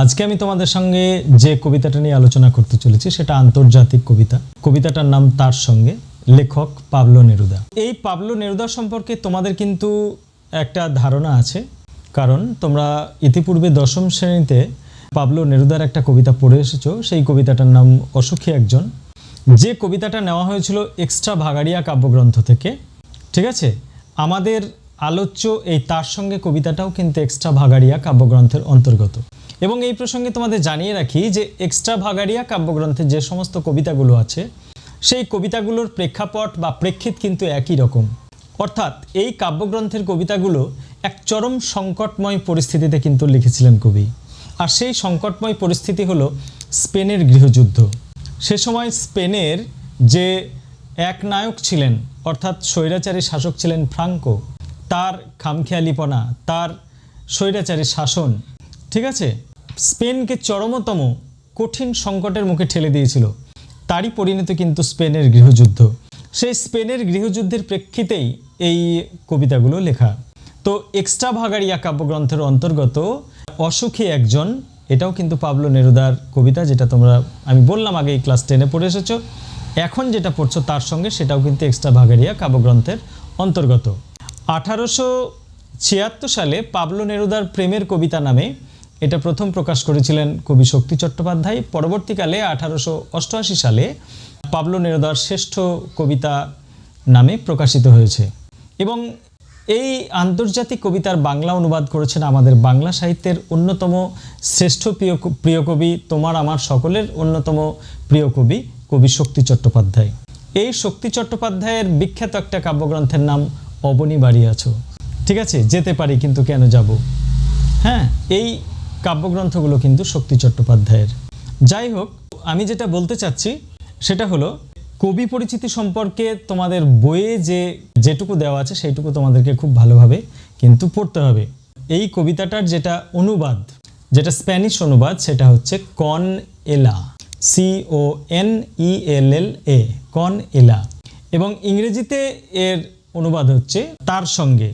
আজকে আমি তোমাদের সঙ্গে যে কবিতাটা নিয়ে আলোচনা করতে চলেছি, সেটা আন্তর্জাতিক কবিতা। কবিতাটার নাম তার সঙ্গে, লেখক পাবলো নেরুদা। এই পাবলো নেরুদা সম্পর্কে তোমাদের কিন্তু একটা ধারণা আছে, কারণ তোমরা ইতিপূর্বে দশম শ্রেণীতে পাবলো নেরুদার একটা কবিতা পড়ে এসেছ, সেই কবিতাটার নাম অসুখী একজন। যে কবিতাটা নেওয়া হয়েছিল এক্সট্রা ভাগাড়িয়া কাব্যগ্রন্থ থেকে, ঠিক আছে? আমাদের আলোচ্য এই তার সঙ্গে কবিতাটাও কিন্তু এক্সট্রা ভাগাড়িয়া কাব্যগ্রন্থের অন্তর্গত। এবং এই প্রসঙ্গে তোমাদের জানিয়ে রাখি যে এক্সট্রা ভাগাড়িয়া কাব্যগ্রন্থে যে সমস্ত কবিতাগুলো আছে, সেই কবিতাগুলোর প্রেক্ষাপট বা প্রেক্ষিত কিন্তু একই রকম। অর্থাৎ এই কাব্যগ্রন্থের কবিতাগুলো এক চরম সংকটময় পরিস্থিতিতে কিন্তু লিখেছিলেন কবি। আর সেই সংকটময় পরিস্থিতি হলো স্পেনের গৃহযুদ্ধ। সে সময় স্পেনের যে এক নায়ক ছিলেন, অর্থাৎ স্বৈরাচারী শাসক ছিলেন ফ্রাঙ্কো, তার খামখেয়ালিপনা, তার স্বৈরাচারী শাসন, ঠিক আছে? স্পেনকে চরমতম কঠিন সংকটের মুখে ঠেলে দিয়েছিল। তারই পরিণতি কিন্তু স্পেনের গৃহযুদ্ধ। সেই স্পেনের গৃহযুদ্ধের প্রেক্ষিতেই এই কবিতাগুলো লেখা। তো এক্সট্রা ভাগাড়িয়া কাব্যগ্রন্থের অন্তর্গত অসুখী একজন, এটাও কিন্তু পাবলো নেরুদার কবিতা, যেটা তোমরা, আমি বললাম আগে এই ক্লাস টেনে পড়ে এসেছ। এখন যেটা পড়ছো তার সঙ্গে সেটাও কিন্তু এক্সট্রা ভাগাড়িয়া কাব্যগ্রন্থের অন্তর্গত। আঠারোশো ছিয়াত্তর সালে পাবলো নেরুদার প্রেমের কবিতা নামে এটা প্রথম প্রকাশ করেছিলেন কবি শক্তি চট্টোপাধ্যায়। পরবর্তীকালে আঠারোশো অষ্টআশি সালে পাবলো নেরুদার শ্রেষ্ঠ কবিতা নামে প্রকাশিত হয়েছে। এবং এই আন্তর্জাতিক কবিতার বাংলা অনুবাদ করেছেন আমাদের বাংলা সাহিত্যের অন্যতম শ্রেষ্ঠ প্রিয় প্রিয় কবি তোমার আমার সকলের অন্যতম প্রিয় কবি কবি শক্তি চট্টোপাধ্যায়। এই শক্তি চট্টোপাধ্যায়ের বিখ্যাত একটা কাব্যগ্রন্থের নাম অবনী বাড়ি আছো। ঠিক আছে, যেতে পারি কিন্তু কেন যাব? হ্যাঁ এই কাব্যগ্রন্থগুলো কিন্তু শক্তি চট্টোপাধ্যায়ের। যাই হোক, আমি যেটা বলতে চাচ্ছি, সেটা হলো, কবি পরিচিতি সম্পর্কে তোমাদের বইয়ে যে যেটুকু দেওয়া আছে, সেইটুকু তোমাদেরকে খুব ভালোভাবে কিন্তু পড়তে হবে। এই কবিতাটার যেটা অনুবাদ, যেটা স্প্যানিশ অনুবাদ, সেটা হচ্ছে কন এলা সি ও এন ই এল এল এ কন এলা। এবং ইংরেজিতে এর অনুবাদ হচ্ছে, তার সঙ্গে,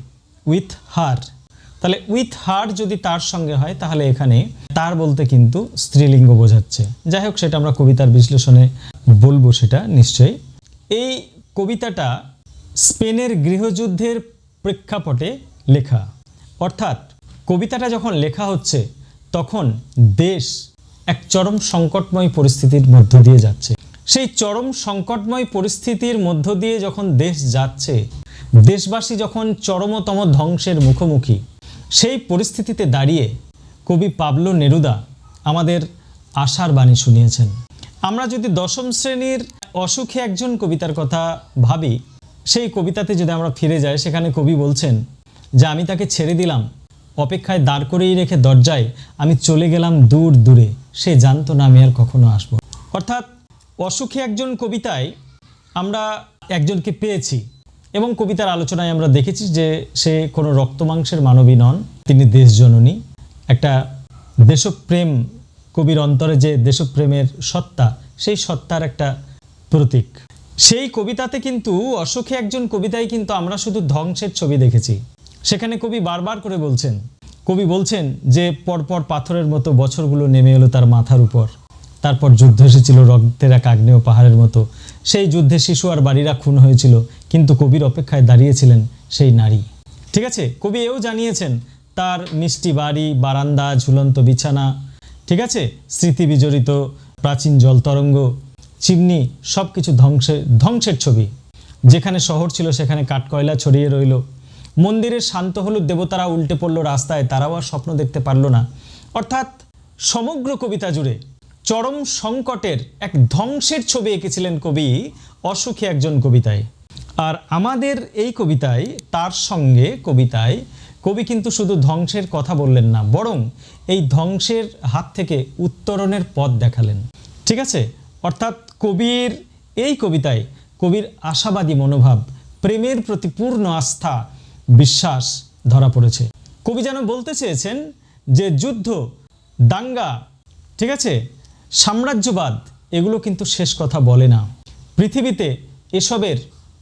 উইথ হার। তাহলে উইথ হার যদি তার সঙ্গে হয়, তাহলে এখানে তার বলতে কিন্তু স্ত্রীলিঙ্গ বোঝাচ্ছে। যাই হোক, সেটা আমরা কবিতার বিশ্লেষণে বলব সেটা নিশ্চয়ই। এই কবিতাটা স্পেনের গৃহযুদ্ধের প্রেক্ষাপটে লেখা। অর্থাৎ কবিতাটা যখন লেখা হচ্ছে, তখন দেশ এক চরম সংকটময় পরিস্থিতির মধ্য দিয়ে যাচ্ছে। সেই চরম সংকটময় পরিস্থিতির মধ্য দিয়ে যখন দেশ যাচ্ছে, দেশবাসী যখন চরমতম ধ্বংসের মুখোমুখি সেই পরিস্থিতিতে দাঁড়িয়ে কবি পাবলো নেরুদা আমাদের আশার বাণী শুনিয়েছেন। আমরা যদি দশম শ্রেণির অসুখে একজন কবিতার কথা ভাবি, সেই কবিতাতে যদি আমরা ফিরে যাই, সেখানে কবি বলছেন, যে আমি তাকে ছেড়ে দিলাম, অপেক্ষায় দাঁড় করেই রেখে দরজায় আমি চলে গেলাম দূর দূরে, সে জানতো না আমি আর কখনো আসব। অর্থাৎ অসুখে একজন কবিতায় আমরা একজনকে পেয়েছি এবং কবিতার আলোচনায় আমরা দেখেছি যে সে কোনো রক্তমাংসের মানবী নন, তিনি দেশজননী। একটা দেশপ্রেম কবির অন্তরে যে দেশপ্রেমের সত্তা, সেই সত্তার একটা প্রতীক। সেই কবিতাতে কিন্তু অসুখী একজন কবিতায় কিন্তু আমরা শুধু ধ্বংসের ছবি দেখেছি। সেখানে কবি বারবার করে বলছেন, কবি বলছেন যে পরপর পাথরের মতো বছরগুলো নেমে এলো তার মাথার উপর। তারপর যুদ্ধ এসেছিল রক্তের আগ্নেয় পাহাড়ের মতো। সেই যুদ্ধে শিশু আর বাড়িরা খুন হয়েছিল, কিন্তু কবির অপেক্ষায় দাঁড়িয়েছিলেন সেই নারী। ঠিক আছে, কবি এও জানিয়েছেন, তার মিষ্টি বাড়ি, বারান্দা, ঝুলন্ত বিছানা, ঠিক আছে, স্মৃতি বিজড়িত, প্রাচীন জল তরঙ্গ চিমনি সব কিছু ধ্বংসের ধ্বংসের ছবি। যেখানে শহর ছিল, সেখানে কাঠকয়লা ছড়িয়ে রইল। মন্দিরের শান্ত হলুদ দেবতারা উল্টে পড়ল রাস্তায়, তারাও আর স্বপ্ন দেখতে পারল না। অর্থাৎ সমগ্র কবিতা জুড়ে চরম সংকটের এক ধ্বংসের ছবি এঁকেছিলেন কবি অসুখী একজন কবিতায়। আর আমাদের এই কবিতায়, তার সঙ্গে কবিতায় কবি কিন্তু শুধু ধ্বংসের কথা বললেন না, বরং এই ধ্বংসের হাত থেকে উত্তরণের পথ দেখালেন। ঠিক আছে? অর্থাৎ কবির এই কবিতায় কবির আশাবাদী মনোভাব, প্রেমের প্রতি পূর্ণ আস্থা, বিশ্বাস ধরা পড়েছে। কবি যেন বলতে চেয়েছেন যে যুদ্ধ দাঙ্গা, ঠিক আছে? সাম্রাজ্যবাদ, এগুলো কিন্তু শেষ কথা বলে না। পৃথিবীতে এসবের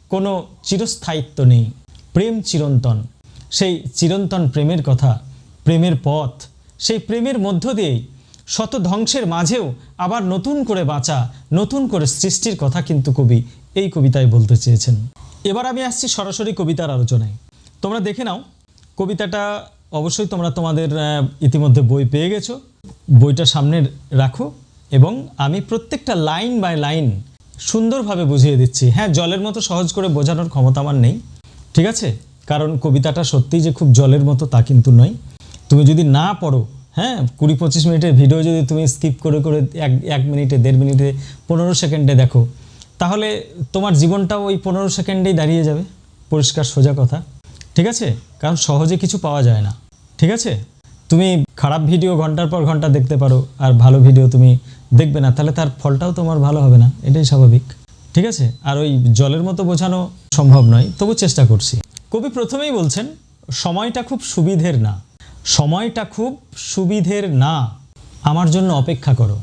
কোনো চিরস্থায়িত্ব নেই। প্রেম চিরন্তন। সেই চিরন্তন প্রেমের কথা, প্রেমের পথ, সেই প্রেমের মধ্য দিয়েই শত ধ্বংসের মাঝেও আবার নতুন করে বাঁচা, নতুন করে সৃষ্টির কথা কিন্তু কবি এই কবিতায় বলতে চেয়েছেন। এবার আমি আসছি সরাসরি কবিতার আলোচনায়। তোমরা দেখে নাও, কবিতাটা অবশ্যই তোমরা তোমাদের ইতিমধ্যে বই পেয়ে গেছো। বইটা সামনে রাখো। এবং আমি প্রত্যেকটা লাইন বাই লাইন সুন্দরভাবে বুঝিয়ে দিচ্ছি। হ্যাঁ জলের মতো সহজ করে বোঝানোর ক্ষমতা আমার নেই। ঠিক আছে? কারণ কবিতাটা সত্যিই যে খুব জলের মতো তা কিন্তু নয়। তুমি যদি না পড়ো হ্যাঁ কুড়ি পঁচিশ মিনিটের ভিডিও যদি তুমি স্কিপ করে করে এক এক মিনিটে, দেড় মিনিটে, পনেরো সেকেন্ডে দেখো, তাহলে তোমার জীবনটাও ওই পনেরো সেকেন্ডেই দাঁড়িয়ে যাবে। পরিষ্কার, সোজা কথা। ঠিক আছে? কারণ সহজে কিছু পাওয়া যায় না। ঠিক আছে? তুমি খারাপ ভিডিও ঘণ্টার পর ঘণ্টা দেখতে পারো আর ভালো ভিডিও তুমি দেখবে না, তাহলে তার ফলটাও তোমার ভালো হবে না, এটাই স্বাভাবিক। ঠিক আছে? আর ওই জলের মতো বোঝানো সম্ভব নয়, তবু চেষ্টা করছি। কবি প্রথমেই বলছেন, সময়টা খুব সুবিধের না। সময়টা খুব সুবিধের না। আমার জন্য অপেক্ষা করো।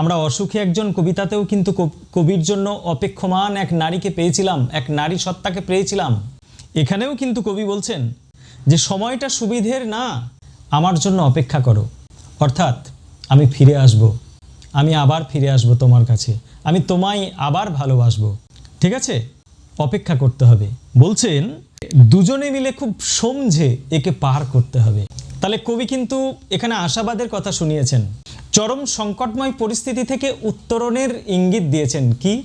আমরা অসুখী একজন কবিতাতেও কিন্তু কবির জন্য অপেক্ষমান এক নারীকে পেয়েছিলাম, এক নারী সত্তাকে পেয়েছিলাম। এখানেও কিন্তু কবি বলছেন যে, সময়টা সুবিধের না। আমার জন্য অপেক্ষা করো। অর্থাৎ, আমি ফিরে আসব। আমি আবার ফিরে আসব তোমার কাছে। আমি তোমায় আবার ভালোবাসবো। ঠিক আছে? অপেক্ষা করতে হবে। বলছেন, দুজনে মিলে খুব সমঝে একে পার করতে হবে। তাহলে কবি কিন্তু এখানে আশাবাদের কথা শুনিয়েছেন। চরম সংকটময় পরিস্থিতি থেকে উত্তরণের ইঙ্গিত দিয়েছেন কি?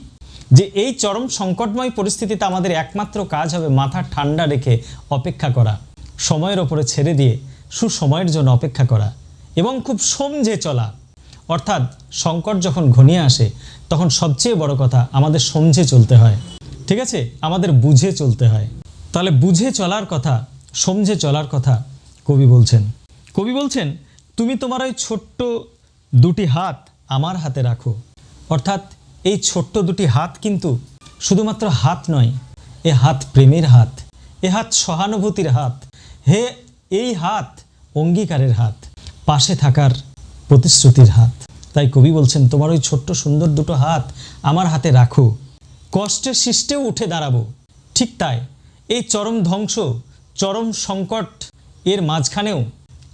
যে এই চরম সংকটময় পরিস্থিতিতে আমাদের একমাত্র কাজ হবে মাথা ঠান্ডা রেখে অপেক্ষা করা। সময়ের ওপরে ছেড়ে দিয়ে সুসময়ের জন্য অপেক্ষা করা এবং খুব সমঝে চলা। অর্থাৎ সংকট যখন ঘনিয়ে আসে, তখন সবচেয়ে বড় কথা আমাদের সমঝে চলতে হয়। ঠিক আছে? আমাদের বুঝে চলতে হয়। তাহলে বুঝে চলার কথা, সমঝে চলার কথা কবি বলছেন। কবি বলছেন, তুমি তোমার ওই ছোট্ট দুটি হাত আমার হাতে রাখো। অর্থাৎ এই ছোট্ট দুটি হাত কিন্তু শুধুমাত্র হাত নয়, এ হাত প্রেমের হাত, এ হাত সহানুভূতির হাত। হে এই হাত অঙ্গীকারের হাত, পাশে থাকার প্রতিশ্রুতির হাত। তাই কবি বলছেন, তোমার ওই ছোট্ট সুন্দর দুটো হাত আমার হাতে রাখো। কষ্টের সৃষ্টেও উঠে দাঁড়াবো। ঠিক তাই, এই চরম ধ্বংস, চরম সংকট এর মাঝখানেও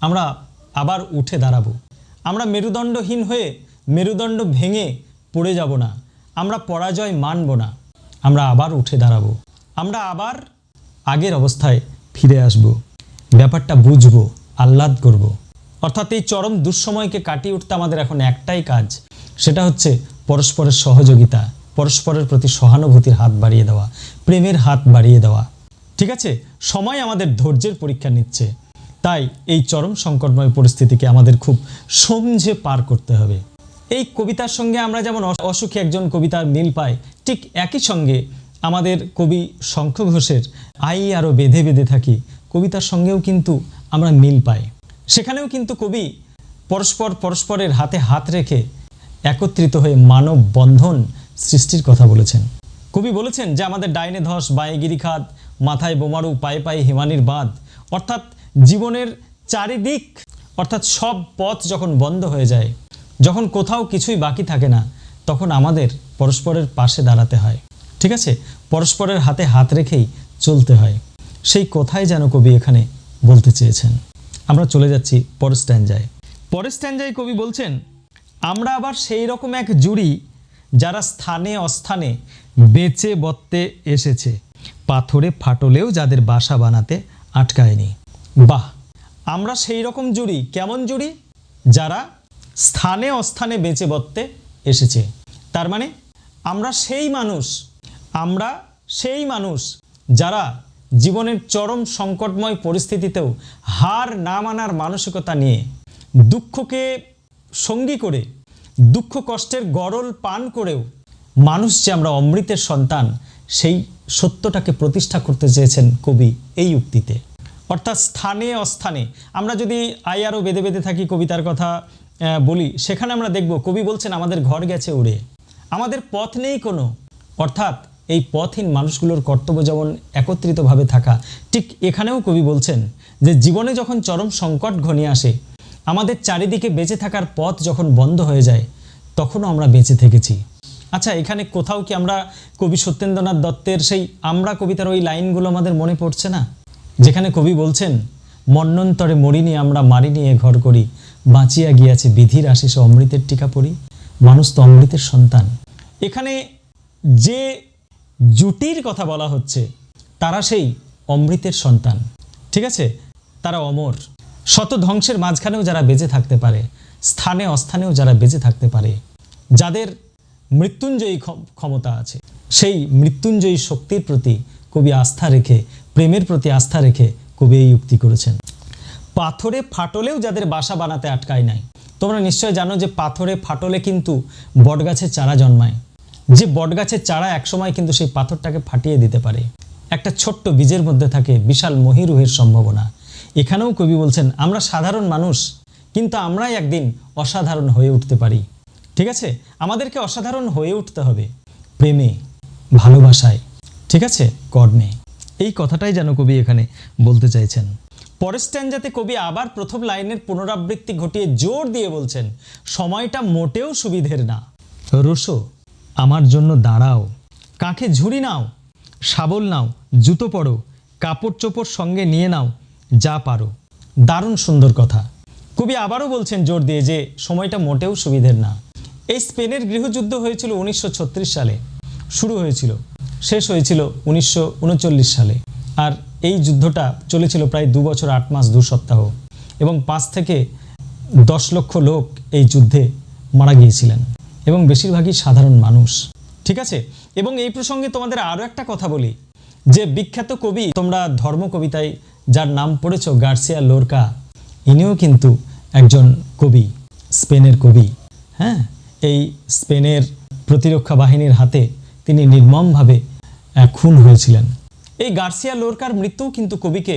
আমরা আবার উঠে দাঁড়াবো। আমরা মেরুদণ্ডহীন হয়ে মেরুদণ্ড ভেঙে পড়ে যাব না। আমরা পরাজয় মানব না। আমরা আবার উঠে দাঁড়াবো। আমরা আবার আগের অবস্থায় ফিরে আসব। ব্যাপারটা বুঝব, আহ্লাদ করব। অর্থাৎ এই চরম দুঃসময়কে কাটিয়ে উঠতে আমাদের এখন একটাই কাজ, সেটা হচ্ছে পরস্পরের সহযোগিতা, পরস্পরের প্রতি সহানুভূতির হাত বাড়িয়ে দেওয়া, প্রেমের হাত বাড়িয়ে দেওয়া। ঠিক আছে? সময় আমাদের ধৈর্যের পরীক্ষা নিচ্ছে। তাই এই চরম সংকটময় পরিস্থিতিকে আমাদের খুব সমঝে পার করতে হবে। এই কবিতার সঙ্গে আমরা যেমন অস- অসুখী একজন কবিতার মিল পাই, ঠিক একই সঙ্গে আমাদের কবি শঙ্খ ঘোষের আই আরও বেঁধে বেঁধে থাকি কবিতার সঙ্গেও কিন্তু আমরা মিল পাই। সেখানেও কিন্তু কবি পরস্পর পরস্পরের হাতে হাত রেখে একত্রিত হয়ে মানব বন্ধন সৃষ্টির কথা বলেছেন। কবি বলেছেন যে, আমাদের ডাইনে ধস, বায়ে গিরিখাত মাথায় বোমারু, পায়ে পায়ে হিমানির বাঁধ। অর্থাৎ জীবনের চারিদিক, অর্থাৎ সব পথ যখন বন্ধ হয়ে যায়, যখন কোথাও কিছুই বাকি থাকে না, তখন আমাদের পরস্পরের পাশে দাঁড়াতে হয়। ঠিক আছে? পরস্পরের হাতে হাত রেখেই চলতে হয়। সেই কথাই যেন কবি এখানে বলতে চেয়েছেন। আমরা চলে যাচ্ছি পরের স্ট্যান্ডায় কবি বলছেন, আমরা আবার সেই রকম এক জুড়ি যারা স্থানে অস্থানে বেঁচে বত্তে এসেছে, পাথরে ফাটলেও যাদের বাসা বানাতে আটকায়নি। বাহ, আমরা সেই রকম জুড়ি, কেমন জুড়ি? যারা স্থানে অস্থানে বেঁচে বত্তে এসেছে। তার মানে আমরা সেই মানুষ, আমরা সেই মানুষ যারা জীবনের চরম সংকটময় পরিস্থিতিতেও হার না মানার মানসিকতা নিয়ে দুঃখকে সঙ্গী করে, দুঃখ কষ্টের গরল পান করেও মানুষ যে আমরা অমৃতের সন্তান, সেই সত্যটাকে প্রতিষ্ঠা করতে চেয়েছেন কবি এই উক্তিতে। অর্থাৎ স্থানে অস্থানে, আমরা যদি আয়ারও বেঁধে বেঁধে থাকি কবিতার কথা বলি, সেখানে আমরা দেখব কবি বলছেন, আমাদের ঘর গেছে উড়ে। আমাদের পথ নেই কোনো। অর্থাৎ এই পথহীন মানুষগুলোর কর্তব্য যেমন একত্রিতভাবে থাকা, ঠিক এখানেও কবি বলছেন যে জীবনে যখন চরম সংকট ঘনিয়ে আসে, আমাদের চারিদিকে বেঁচে থাকার পথ যখন বন্ধ হয়ে যায়, তখনও আমরা বেঁচে থেকেছি। আচ্ছা এখানে কোথাও কি আমরা কবি সত্যেন্দ্রনাথ দত্তের সেই আমরা কবিতার ওই লাইনগুলো আমাদের মনে পড়ছে না? যেখানে কবি বলছেন, মন্নন্তরে মরিনি আমরা, মারিনি এ ঘর করি, বাঁচিয়া গিয়াছে বিধির আশিসে অমৃতের টিকা পড়ি, মানুষ তো অমৃতের সন্তান। এখানে যে জুটির কথা বলা হচ্ছে। তারা সেই অমৃতের সন্তান। ঠিক আছে? তারা অমর। শত ধ্বংসের মাঝখানেও যারা বেঁচে থাকতে পারে, স্থানে অস্থানেও যারা বেঁচে থাকতে পারে, যাদের মৃত্যুঞ্জয়ী ক্ষম- ক্ষমতা আছে, সেই মৃত্যুঞ্জয়ী শক্তির প্রতি কবি আস্থা রেখে, প্রেমের প্রতি আস্থা রেখে কবি এই উক্তি করেছেন। পাথরে ফাটলেও যাদের বাসা বানাতে আটকায় নাই। তোমরা নিশ্চয় জানো যে পাথরে ফাটলে কিন্তু বটগাছের চারা জন্মায়। যে বটগাছের চারা একসময় কিন্তু সেই পাথরটাকে ফাটিয়ে দিতে পারে। একটা ছোট্ট বীজের মধ্যে থাকে বিশাল মহিরুহের সম্ভাবনা। এখানেও কবি বলছেন, আমরা সাধারণ মানুষ, কিন্তু আমরাই একদিন অসাধারণ হয়ে উঠতে পারি। ঠিক আছে? আমাদেরকে অসাধারণ হয়ে উঠতে হবে। প্রেমে, ভালোবাসায়, ঠিক আছে? কর্ণে। এই কথাটাই যেন কবি এখানে বলতে চাইছেন। পরের স্ট্যান্ডাতে কবি আবার প্রথম লাইনের পুনরাবৃত্তি ঘটিয়ে জোর দিয়ে বলছেন, সময়টা মোটেও সুবিধের না। রসো আমার জন্য দাঁড়াও। কাঁখে ঝুড়ি নাও, শাবল নাও, জুতো পরো, কাপড় চোপড় সঙ্গে নিয়ে নাও, যা পারো। দারুণ সুন্দর কথা। কবি আবারও বলছেন জোর দিয়ে যে সময়টা মোটেও সুবিধের না। এই স্পেনের গৃহযুদ্ধ হয়েছিল উনিশশো ছত্রিশ সালে। শুরু হয়েছিল, শেষ হয়েছিল উনিশশো উনচল্লিশ সালে। আর এই যুদ্ধটা চলেছিল প্রায় দু বছর আট মাস দু সপ্তাহ। এবং পাঁচ থেকে দশ লক্ষ লোক এই যুদ্ধে মারা গিয়েছিলেন। এবং বেশিরভাগই সাধারণ মানুষ। ঠিক আছে? এবং এই প্রসঙ্গে তোমাদের আরও একটা কথা বলি, যে বিখ্যাত কবি তোমরা ধর্ম কবিতায় যার নাম পড়েছ গার্সিয়া লোরকা, ইনিও কিন্তু একজন কবি, স্পেনের কবি। হ্যাঁ? এই স্পেনের প্রতিরক্ষা বাহিনীর হাতে তিনি নির্মমভাবে খুন হয়েছিলেন। এই গার্সিয়া লোরকার মৃত্যুও কিন্তু কবিকে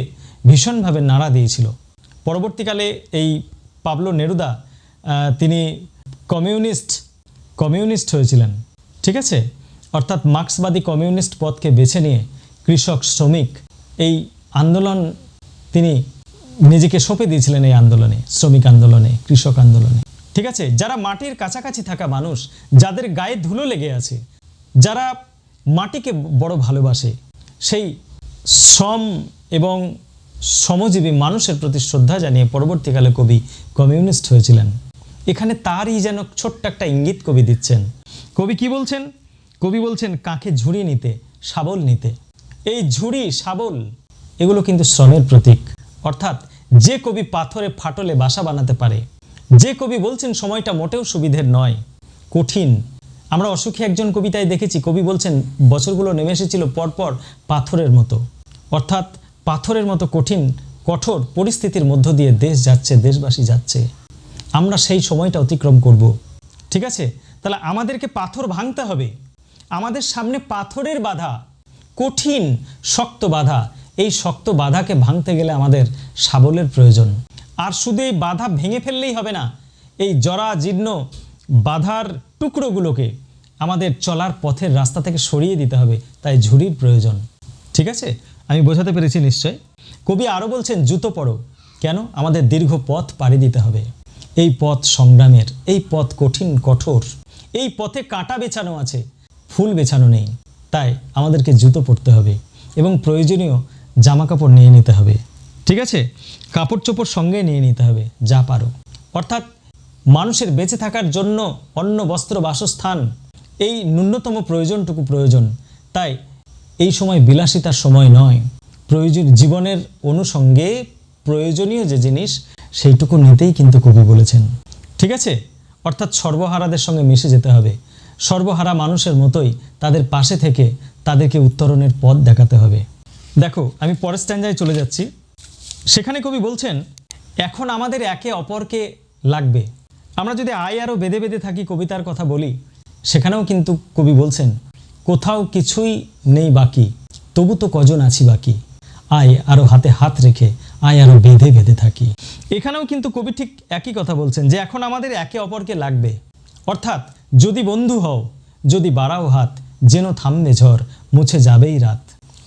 ভীষণভাবে নাড়া দিয়েছিল। পরবর্তীকালে এই পাবলো নেরুদা তিনি কমিউনিস্ট কমিউনিস্ট হয়েছিলেন, ঠিক আছে? অর্থাৎ মার্ক্সবাদী কমিউনিস্ট পথকে বেছে নিয়ে কৃষক, শ্রমিক, এই আন্দোলন তিনি নিজেকে সঁপে দিয়েছিলেন এই আন্দোলনে, শ্রমিক আন্দোলনে, কৃষক আন্দোলনে, ঠিক আছে? যারা মাটির কাছাকাছি থাকা মানুষ, যাদের গায়ে ধুলো লেগে আছে, যারা মাটিকে বড় ভালোবাসে, সেই শ্রম এবং শ্রমজীবী মানুষের প্রতি শ্রদ্ধা জানিয়ে পরবর্তীকালে কবি কমিউনিস্ট হয়েছিলেন। এখানে তারই যেন ছোট্ট একটা ইঙ্গিত কবি দিচ্ছেন। কবি কি বলছেন? কবি বলছেন, কাকে ঝুড়ি নিতে, শাবল নিতে? এই ঝুড়ি, শাবল, এগুলো কিন্তু শ্রমের প্রতীক। অর্থাৎ যে কবি পাথরে ফাটলে বাসা বানাতে পারে, যে কবি বলছেন সময়টা মোটেও সুবিধের নয়, কঠিন। আমরা অসুখী একজন কবিতায় দেখেছি, কবি বলছেন, বছরগুলো নেমে এসেছিল পরপর পাথরের মতো। অর্থাৎ পাথরের মতো কঠিন, কঠোর পরিস্থিতির মধ্য দিয়ে দেশ যাচ্ছে, দেশবাসী যাচ্ছে। আমরা সেই সময়টা অতিক্রম করব। ঠিক আছে? তাহলে আমাদেরকে পাথর ভাঙতে হবে। আমাদের সামনে পাথরের বাধা, কঠিন, শক্ত বাধা। এই শক্ত বাধাকে ভাঙতে গেলে আমাদের শাবলের প্রয়োজন। আর শুধু এই বাধা ভেঙে ফেললেই হবে না, এই জরা জীর্ণ বাধার টুকরোগুলোকে আমাদের চলার পথের রাস্তা থেকে সরিয়ে দিতে হবে। তাই ঝুড়ির প্রয়োজন। ঠিক আছে? আমি বোঝাতে পেরেছি নিশ্চয়। কবি আরও বলছেন, জুতো পড়ো কেন? আমাদের দীর্ঘ পথ পাড়ি দিতে হবে। এই পথ সংগ্রামের, এই পথ কঠিন, কঠোর, এই পথে কাঁটা বেছানো আছে, ফুল বেছানো নেই। তাই আমাদেরকে জুতো পরতে হবে এবং প্রয়োজনীয় জামা কাপড় নিয়ে নিতে হবে। ঠিক আছে? কাপড় চোপড় সঙ্গে নিয়ে নিতে হবে, যা পারো। অর্থাৎ মানুষের বেঁচে থাকার জন্য অন্ন, বস্ত্র, বাসস্থান, এই ন্যূনতম প্রয়োজনটুকু প্রয়োজন। তাই এই সময় বিলাসিতার সময় নয়। প্রয়োজন জীবনের অনুষঙ্গে প্রয়োজনীয় যে জিনিস, সেইটুকু নিতেই কিন্তু কবি বলেছেন। ঠিক আছে? অর্থাৎ সর্বহারাদের সঙ্গে মিশে যেতে হবে। সর্বহারা মানুষের মতোই তাদের পাশে থেকে তাদেরকে উত্তরণের পথ দেখাতে হবে। দেখো, আমি পরের স্ট্যান্ডায় চলে যাচ্ছি। সেখানে কবি বলছেন, এখন আমাদের একে অপরকে লাগবে। আমরা যদি আয় আরও বেঁধে বেঁধে থাকি কবিতার কথা বলি, সেখানেও কিন্তু কবি বলছেন, কোথাও কিছুই নেই বাকি, তবু তো কজন আছি বাকি। আয় আরও হাতে হাত রেখে আয় আরও বেঁধে বেঁধে থাকি। এখানেও কিন্তু কবি ঠিক একই কথা বলছেন যে এখন আমাদের একে অপরকে লাগবে। অর্থাৎ যদি বন্ধু হও, যদি বাড়াও হাত, যেন থামবে ঝড়, মুছে যাবেই রাত।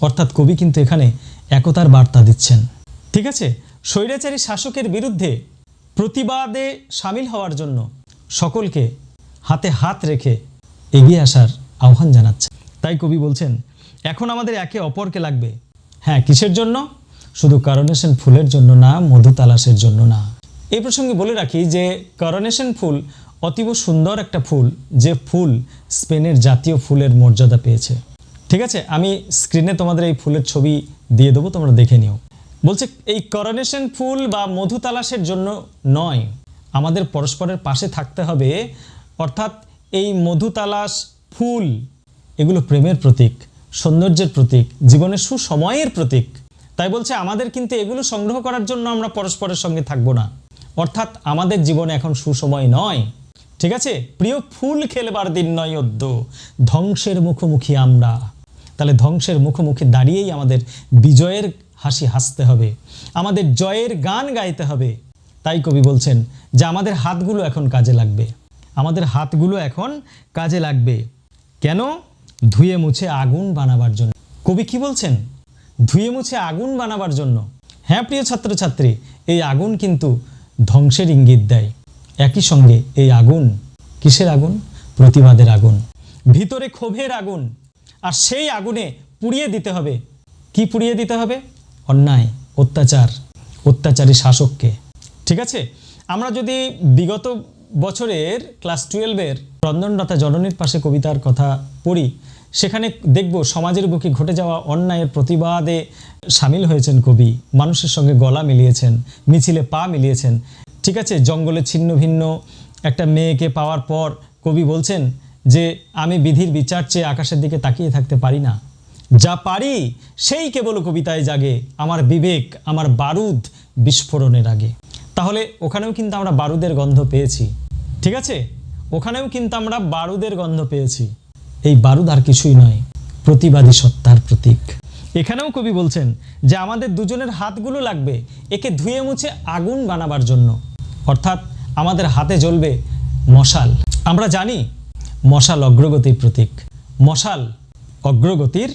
অর্থাৎ কবি কিন্তু এখানে একতার বার্তা দিচ্ছেন। ঠিক আছে? স্বৈরাচারী শাসকের বিরুদ্ধে প্রতিবাদে সামিল হওয়ার জন্য সকলকে হাতে হাত রেখে এগিয়ে আসার আহ্বান জানাচ্ছে তাই কবি বলছেন, এখন আমাদের একে অপরকে লাগবে। হ্যাঁ কিসের জন্য? শুধু কারণেশন ফুলের জন্য না, মধু তালাশের জন্য না। এই প্রসঙ্গে বলে রাখি যে করোনেশন ফুল অতীব সুন্দর একটা ফুল যে ফুল স্পেনের জাতীয় ফুলের মর্যাদা পেয়েছে। ঠিক আছে, আমি স্ক্রিনে তোমাদের এই ফুলের ছবি দিয়ে দেবো, তোমরা দেখে নিও। বলছে, এই করোনেশন ফুল বা মধু তালাশের জন্য নয়। আমাদের পরস্পরের পাশে থাকতে হবে, অর্থাৎ এই মধু তালাশ ফুল। এগুলো প্রেমের প্রতীক, সৌন্দর্যের প্রতীক, জীবনের সুসময়ের প্রতীক। তাই বলছে, আমাদের কিন্তু এগুলো সংগ্রহ করার জন্য আমরা পরস্পরের সঙ্গে থাকব না। অর্থাৎ আমাদের জীবনে এখন সুসময় নয়। ঠিক আছে? প্রিয়, ফুল খেলবার দিন নয় অদ্য। ধ্বংসের মুখোমুখি আমরা। তাহলে ধ্বংসের মুখোমুখি দাঁড়িয়েই আমাদের বিজয়ের হাসি হাসতে হবে। আমাদের জয়ের গান গাইতে হবে। তাই কবি বলছেন যে, আমাদের হাতগুলো এখন কাজে লাগবে। আমাদের হাতগুলো এখন কাজে লাগবে। কেন? ধুয়ে মুছে আগুন বানাবার জন্য। কবি কি বলছেন? ধুয়ে মুছে আগুন বানাবার জন্য। হ্যাঁ প্রিয় ছাত্রছাত্রী, এই আগুন কিন্তু ধ্বংসের ইঙ্গিত দেয়। একই সঙ্গে এই আগুন কিসের আগুন? প্রতিবাদের আগুন। ভিতরে ক্ষোভের আগুন। আর সেই আগুনে পুড়িয়ে দিতে হবে। কি পুড়িয়ে দিতে হবে? অন্যায়, অত্যাচার, অত্যাচারী শাসককে। ঠিক আছে? আমরা যদি বিগত বছরের ক্লাস টুয়েলভের রন্ধনরতা জননীর পাশে কবিতার কথা পড়ি সেখানে দেখব সমাজের বুকে ঘটে যাওয়া অন্যায়ের প্রতিবাদে সামিল হয়েছেন কবি। মানুষের সঙ্গে গলা মিলিয়েছেন, মিছিলে পা মিলিয়েছেন। ঠিক আছে, জঙ্গলে ছিন্ন ভিন্ন একটা মেয়েকে পাওয়ার পর কবি বলছেন যে, আমি বিধির বিচার চেয়ে আকাশের দিকে তাকিয়ে থাকতে পারি না। যা পারি, সেই কেবল কবিতায় জাগে। আমার বিবেক, আমার বারুদ বিস্ফোরণের আগে। তাহলে ওখানেও কিন্তু আমরা বারুদের গন্ধ পেয়েছি। ঠিক আছে, ওখানেও কিন্তু আমরা বারুদের গন্ধ পেয়েছি। এই বারুদ আর কিছুই নয়, প্রতিবাদী সত্তার প্রতীক। এখানেও কবি বলছেন যে আমাদের দুজনের হাতগুলো লাগবে একে ধুয়ে মুছে আগুন বানাবার জন্য। অর্থাৎ আমাদের হাতে জ্বলবে মশাল। আমরা জানি মশাল অগ্রগতির প্রতীক, মশাল অগ্রগতির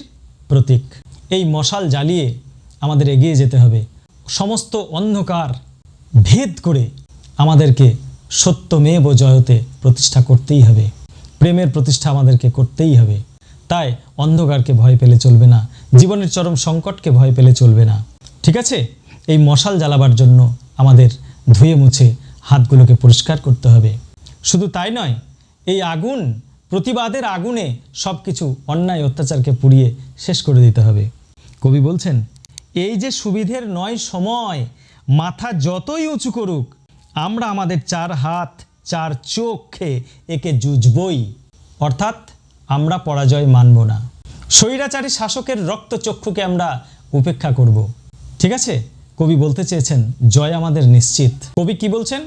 প্রতীক। এই মশাল জ্বালিয়ে আমাদের এগিয়ে যেতে হবে। সমস্ত অন্ধকার ভেদ করে আমাদেরকে সত্যমেব জয়তে প্রতিষ্ঠা করতেই হবে। প্রেমের প্রতিষ্ঠা আমাদেরকে করতেই হবে। তাই অন্ধকারকে ভয় পেলে চলবে না, জীবনের চরম সংকটকে ভয় পেলে চলবে না। ঠিক আছে? এই মশাল জ্বালাবার জন্য আমাদের ধুয়ে মুছে হাতগুলোকে পরিষ্কার করতে হবে। শুধু তাই নয়, এই আগুন, প্রতিবাদের আগুনে সব কিছু অন্যায় অত্যাচারকে পুড়িয়ে শেষ করে দিতে হবে। কবি বলছেন, এই যে সুবিধের নয় সময়, মাথা যতই উঁচু করুক, আমরা আমাদের চার হাত চার চোখে একে জুজবই অর্থাৎ আমরা পরাজয় মানব না। স্বৈরাচারী শাসকের রক্তচক্ষুকে আমরা উপেক্ষা করব। ঠিক আছে? কবি বলতে চেয়েছেন, জয় আমাদের নিশ্চিত। কবি কি বলছেন?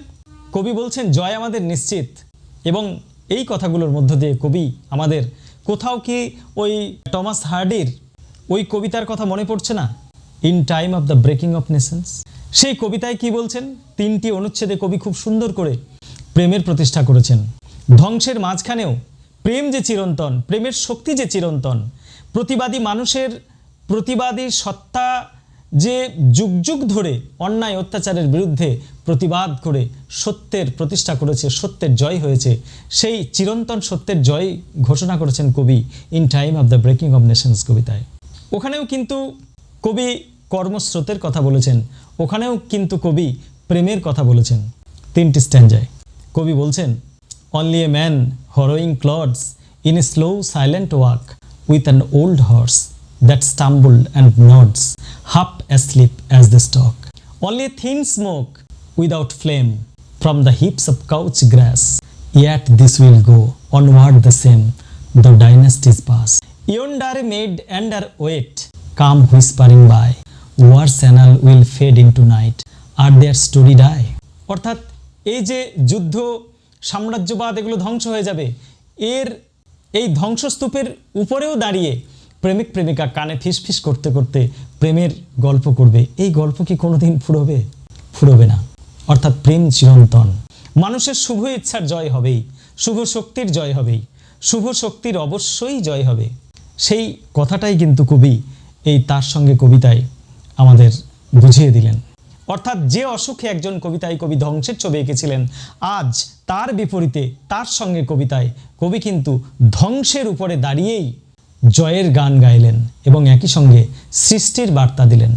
কবি বলছেন, জয় আমাদের নিশ্চিত। এবং এই কথাগুলোর মধ্য দিয়ে কবি আমাদের কোথাও কি ওই টমাস হার্ডির ওই কবিতার কথা মনে পড়ছে না? In time of the breaking of nations সেই কবিতায় কি বলছেন? তিনটি অনুচ্ছেদে কবি খুব সুন্দর করে প্রেমের প্রতিষ্ঠা করেছেন। ধ্বংসের মাঝখানেও প্রেম যে চিরন্তন, প্রেমের শক্তি যে চিরন্তন, প্রতিবাদী মানুষের প্রতিবাদী সত্তা যে যুগ যুগ ধরে অন্যায় অত্যাচারের বিরুদ্ধে প্রতিবাদ করে সত্যের প্রতিষ্ঠা করেছে, সত্যের জয় হয়েছে, সেই চিরন্তন সত্যের জয় ঘোষণা করেছেন কবি in time of the breaking of nations কবিতায়। ওখানেও কিন্তু কবি কর্মস্রোতের কথা বলেছেন, ওখানেও কিন্তু কবি প্রেমের কথা বলেছেন। তিনটি স্ট্যান্ডায়। কবি বলছেন only a man harrowing clods in a slow silent walk with an old horse that stumbled and nods half asleep as the stalk only a thin smoke without flame from the heaps of couch grass Yet this will go onward the same, though dynasties pass. Yonder maid under weight, come whispering by. War's annal will fade into night. Are their story die? অর্থাৎ এই যে যুদ্ধ, সাম্রাজ্যবাদ এগুলো ধ্বংস হয়ে যাবে, এর এই ধ্বংসস্তূপের উপরেও দাঁড়িয়ে প্রেমিক প্রেমিকা কানে ফিস ফিস করতে করতে প্রেমের গল্প করবে। এই গল্প কি কোনোদিন ফুরবে? ফুরবে না। অর্থাৎ প্রেম চিরন্তন। মানুষের শুভ ইচ্ছার জয় হবেই, শুভ শক্তির জয় হবেই, শুভ শক্তির অবশ্যই জয় হবে। সেই কথাটাই কিন্তু কবি এই তার সঙ্গে কবিতায় আমাদের বুঝিয়ে দিলেন। অর্থাৎ যে অসুখে একজন কবিতায় কবি ধ্বংসের ছবি এঁকেছিলেন, আজ তার বিপরীতে তার সঙ্গে কবিতায় কবি কিন্তু ধ্বংসের উপরে দাঁড়িয়েই জয়ের গান গাইলেন এবং একই সঙ্গে সৃষ্টির বার্তা দিলেন।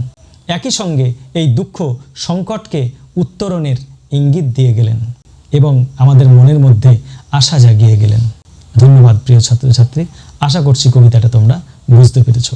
একই সঙ্গে এই দুঃখ সংকটকে উত্তরণের ইঙ্গিত দিয়ে গেলেন এবং আমাদের মনের মধ্যে আশা জাগিয়ে গেলেন। ধন্যবাদ প্রিয় ছাত্রছাত্রী, আশা করছি কবিতাটা তোমরা বুঝতে পেরেছ।